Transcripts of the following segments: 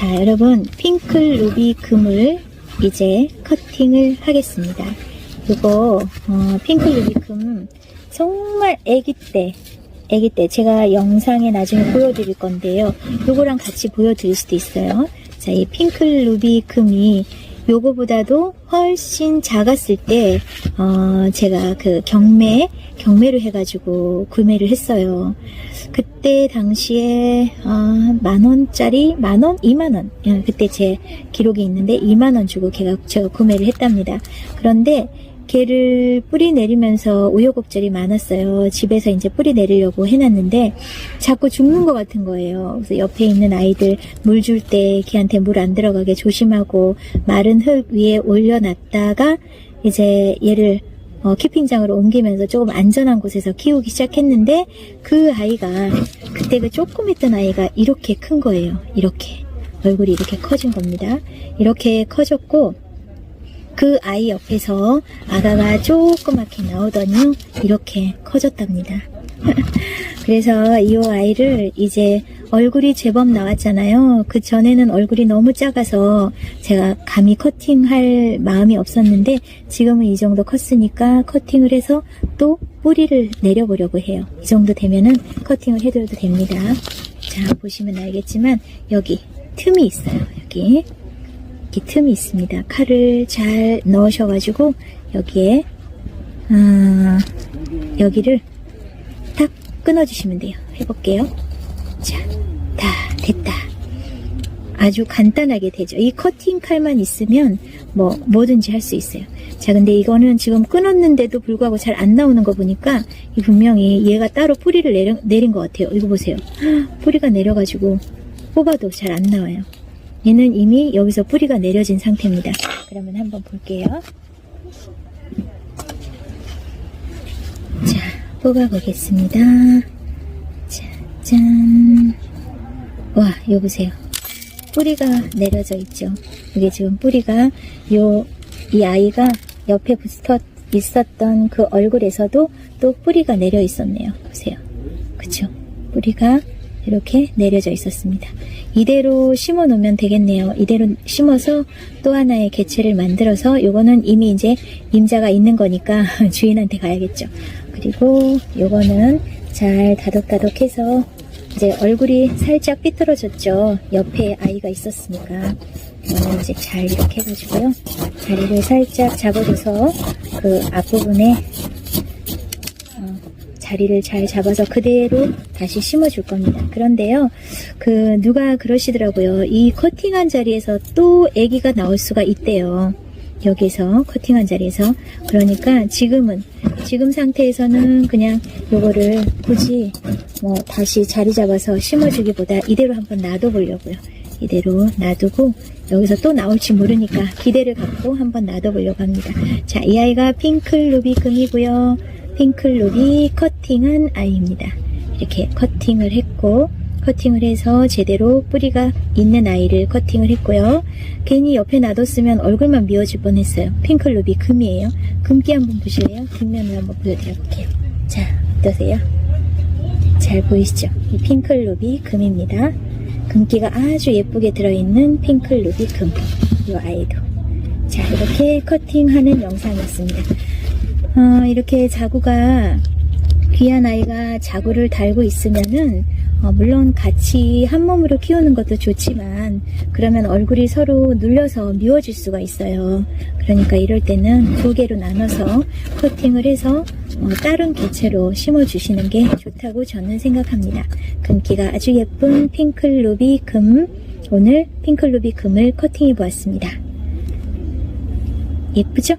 자, 여러분, 핑클 루비 금을 이제 커팅을 하겠습니다. 이거, 어, 핑클 루비 금 정말 애기 때, 애기 때 제가 영상에 나중에 보여드릴 건데요. 요거랑 같이 보여드릴 수도 있어요. 자, 이 핑클 루비 금이 요거보다도 훨씬 작았을 때, 어, 제가 그 경매, 경매를 해가지고 구매를 했어요. 그때 당시에, 어, 만 원짜리, 만 원? 이만 원. 예, 그때 제 기록이 있는데, 이만 원 주고 걔가, 제가 구매를 했답니다. 그런데, 걔를 뿌리 내리면서 우여곡절이 많았어요. 집에서 이제 뿌리 내리려고 해놨는데 자꾸 죽는 것 같은 거예요. 그래서 옆에 있는 아이들 물 줄 때 걔한테 물 안 들어가게 조심하고 마른 흙 위에 올려놨다가 이제 얘를 어, 키핑장으로 옮기면서 조금 안전한 곳에서 키우기 시작했는데 그 아이가 그때 그 조금 있던 아이가 이렇게 큰 거예요. 이렇게 얼굴이 이렇게 커진 겁니다. 이렇게 커졌고 그 아이 옆에서 아가가 조그맣게 나오더니 이렇게 커졌답니다. 그래서 이 아이를 이제 얼굴이 제법 나왔잖아요. 그 전에는 얼굴이 너무 작아서 제가 감히 커팅할 마음이 없었는데 지금은 이 정도 컸으니까 커팅을 해서 또 뿌리를 내려보려고 해요. 이 정도 되면은 커팅을 해드려도 됩니다. 자, 보시면 알겠지만 여기 틈이 있어요. 여기. 이렇게 틈이 있습니다. 칼을 잘 넣으셔가지고 여기에 아, 여기를 탁 끊어주시면 돼요. 해볼게요. 자, 다 됐다. 아주 간단하게 되죠. 이 커팅 칼만 있으면 뭐 뭐든지 할 수 있어요. 자, 근데 이거는 지금 끊었는데도 불구하고 잘 안 나오는 거 보니까 이 분명히 얘가 따로 뿌리를 내려, 내린 것 같아요. 이거 보세요. 뿌리가 내려가지고 뽑아도 잘 안 나와요. 얘는 이미 여기서 뿌리가 내려진 상태입니다. 그러면 한번 볼게요. 자, 뽑아 보겠습니다. 자, 짠. 와, 이거 보세요. 뿌리가 내려져 있죠. 이게 지금 뿌리가 요, 이 아이가 옆에 붙어 있었던 그 얼굴에서도 또 뿌리가 내려 있었네요. 보세요. 그쵸? 뿌리가 이렇게 내려져 있었습니다. 이대로 심어 놓으면 되겠네요. 이대로 심어서 또 하나의 개체를 만들어서 요거는 이미 이제 임자가 있는 거니까 주인한테 가야겠죠. 그리고 요거는 잘 다독다독해서 이제 얼굴이 살짝 삐뚤어졌죠. 옆에 아이가 있었으니까. 이거는 이제 잘 이렇게 해가지고요. 다리를 살짝 잡아줘서 그 앞부분에 어, 자리를 잘 잡아서 그대로 다시 심어줄 겁니다. 그런데요, 그 누가 그러시더라고요. 이 커팅한 자리에서 또 아기가 나올 수가 있대요. 여기서 커팅한 자리에서 그러니까 지금은 지금 상태에서는 그냥 요거를 굳이 뭐 다시 자리 잡아서 심어주기보다 이대로 한번 놔둬 보려고요. 이대로 놔두고 여기서 또 나올지 모르니까 기대를 갖고 한번 놔둬 보려고 합니다. 자, 이 아이가 핑클 루비 금이고요. 핑클 루비 커팅한 아이입니다. 이렇게 커팅을 했고 커팅을 해서 제대로 뿌리가 있는 아이를 커팅을 했고요. 괜히 옆에 놔뒀으면 얼굴만 미워질 뻔했어요. 핑클 루비 금이에요. 금기 한번 보실래요? 뒷면을 한번 보여드려볼게요. 자, 어떠세요? 잘 보이시죠? 이 핑클 루비 금입니다. 금기가 아주 예쁘게 들어있는 핑클 루비 금. 이 아이도. 자, 이렇게 커팅하는 영상이었습니다. 어, 이렇게 자구가 귀한 아이가 자구를 달고 있으면은 어, 물론 같이 한 몸으로 키우는 것도 좋지만 그러면 얼굴이 서로 눌려서 미워질 수가 있어요. 그러니까 이럴 때는 두 개로 나눠서 커팅을 해서 어, 다른 개체로 심어주시는 게 좋다고 저는 생각합니다. 금기가 아주 예쁜 핑클 루비 금 오늘 핑클 루비 금을 커팅해 보았습니다. 예쁘죠?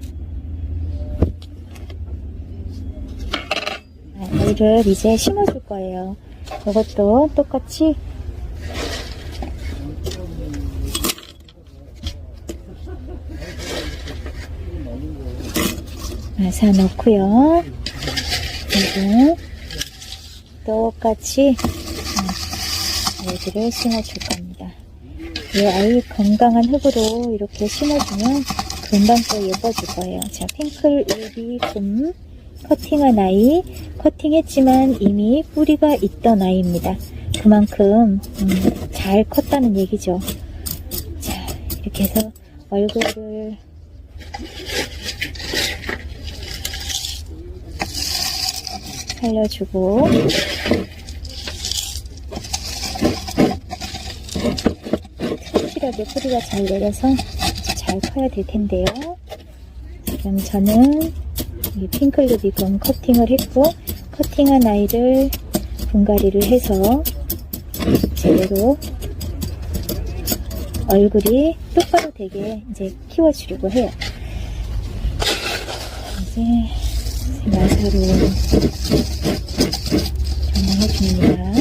아이를 이제 심어줄 거예요. 이것도 똑같이 마사 넣고요. 그리고 똑같이 음, 아이들을 심어줄 겁니다. 이 아이 건강한 흙으로 이렇게 심어주면 금방 또 예뻐질 거예요. 자, 핑클 우비 금 커팅한 아이, 커팅했지만 이미 뿌리가 있던 아이입니다. 그만큼 음, 잘 컸다는 얘기죠. 이렇게 해서 얼굴을 살려주고 튼실하게 뿌리가 잘 내려서 잘 커야 될 텐데요. 지금 저는 이 핑클 루비금 커팅을 했고 커팅한 아이를 분갈이를 해서 제대로 얼굴이 똑바로 되게 이제 키워주려고 해요. 이제 나사로 전환해줍니다.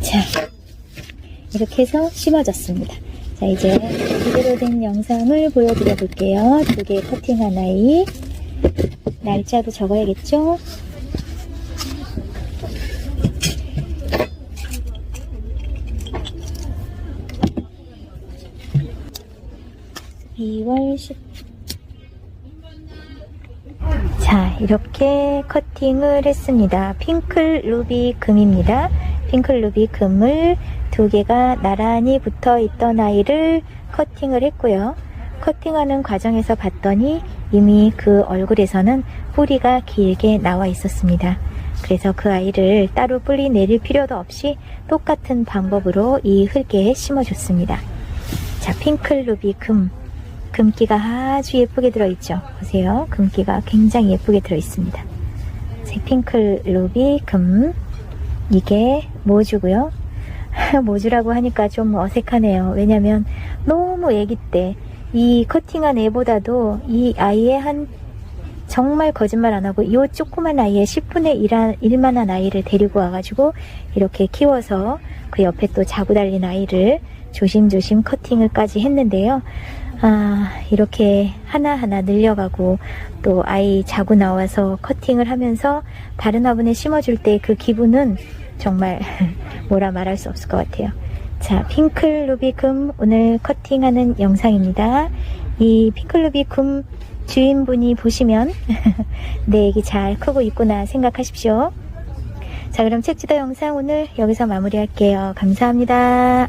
자, 이렇게 해서 심어졌습니다. 자, 이제 제대로 된 영상을 보여드려 볼게요. 두개 커팅한 아이. 날짜도 적어야겠죠? (2월 10) 자, 이렇게 커팅을 했습니다. 핑클 루비 금입니다. 핑클 루비 금을 두 개가 나란히 붙어 있던 아이를 커팅을 했고요. 커팅하는 과정에서 봤더니 이미 그 얼굴에서는 뿌리가 길게 나와 있었습니다. 그래서 그 아이를 따로 뿌리 내릴 필요도 없이 똑같은 방법으로 이 흙에 심어줬습니다. 자, 핑클 루비 금. 금기가 아주 예쁘게 들어있죠. 보세요. 금기가 굉장히 예쁘게 들어있습니다. 제 핑클 루비 금. 이게 모주고요. 모주라고 하니까 좀 어색하네요. 왜냐면 너무 애기 때 이 커팅한 애보다도 이 아이의 한 정말 거짓말 안 하고 이 조그만 아이의 10분의 1, 1만한 아이를 데리고 와가지고 이렇게 키워서 그 옆에 또 자고 달린 아이를 조심조심 커팅을까지 했는데요. 아, 이렇게 하나하나 늘려가고 또 아이 자고 나와서 커팅을 하면서 다른 화분에 심어줄 때 그 기분은 정말 뭐라 말할 수 없을 것 같아요. 자, 핑클 루비 금 오늘 커팅하는 영상입니다. 이 핑클 루비 금 주인분이 보시면 내 애기 잘 크고 있구나 생각하십시오. 자, 그럼 책지도 영상 오늘 여기서 마무리할게요. 감사합니다.